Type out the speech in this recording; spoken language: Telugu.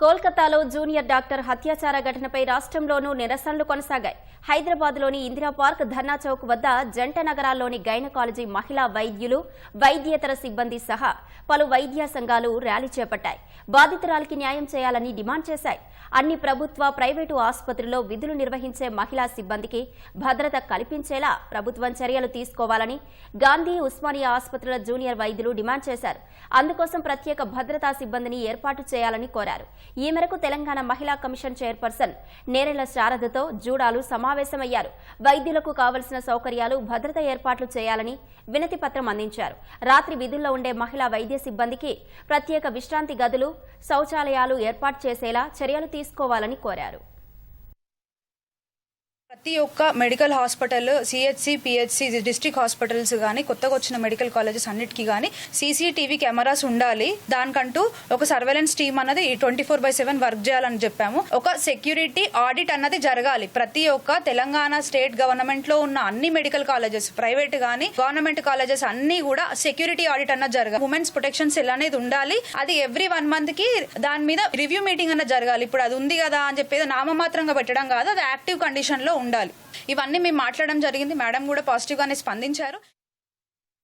కోల్కతాలో జూనియర్ డాక్టర్ హత్యాచార ఘటనపై రాష్ట్రంలోనూ నిరసనలు కొనసాగాయి. హైదరాబాద్లోని ఇందిరా పార్క్ ధర్నా చౌక్ వద్ద జంట నగరాల్లోని గైనకాలజీ మహిళా వైద్యులు వైద్యేతర సిబ్బంది సహా పలు వైద్య సంఘాలు ర్యాలీ చేపట్టాయి. బాధితురాలికి న్యాయం చేయాలని డిమాండ్ చేశాయి. అన్ని ప్రభుత్వ ప్రైవేటు ఆసుపత్రుల్లో విధులు నిర్వహించే మహిళా సిబ్బందికి భద్రత కల్పించేలా ప్రభుత్వం చర్యలు తీసుకోవాలని గాంధీ ఉస్మానియా ఆసుపత్రుల జూనియర్ వైద్యులు డిమాండ్ చేశారు. అందుకోసం ప్రత్యేక భద్రతా సిబ్బందిని ఏర్పాటు చేయాలని కోరారు. ఈ మేరకు తెలంగాణ మహిళా కమిషన్ చైర్పర్సన్ నేరెల శారదతో జూడాలు సమావేశమయ్యారు. వైద్యులకు కావలసిన సౌకర్యాలు భద్రత ఏర్పాట్లు చేయాలని వినతి పత్రం అందించారు. రాత్రి విధుల్లో ఉండే మహిళా వైద్య సిబ్బందికి ప్రత్యేక విశ్రాంతి గదులు శౌచాలయాలు ఏర్పాటు చేసేలా చర్యలు తీసుకోవాలని కోరారు. ప్రతి ఒక్క medical hospital CHC PHC district hospitals కానీ కొత్తగా వచ్చిన మెడికల్ కాలేజెస్ అన్నిటికీ కానీ సీసీటీవీ కెమెరాస్ ఉండాలి. దానికంటూ ఒక సర్వేలెన్స్ టీమ్ అన్నది twenty four by seven work చేయాలని చెప్పాము. ఒక సెక్యూరిటీ ఆడిట్ అన్నది జరగాలి. ప్రతి ఒక్క తెలంగాణ స్టేట్ గవర్నమెంట్లో ఉన్న అన్ని మెడికల్ కాలేజెస్ ప్రైవేట్ కానీ గవర్నమెంట్ కాలేజెస్ అన్ని కూడా సెక్యూరిటీ ఆడిట్ అన్నది జరగాలి. ఉమెన్స్ ప్రొటెక్షన్ సెల్ అనేది ఉండాలి. అది ఎవ్రీ వన్ మంత్కి దాని మీద రివ్యూ మీటింగ్ అన్నది జరగాలి. ఇప్పుడు అది ఉంది కదా అని చెప్పేది నామమాత్రంగా పెట్టడం కాదు. అది యాక్టివ్ కండిషన్లో ఉండాలి. ఇవన్నీ మేము మాట్లాడడం జరిగింది. మేడం కూడా పాజిటివ్గానే స్పందించారు.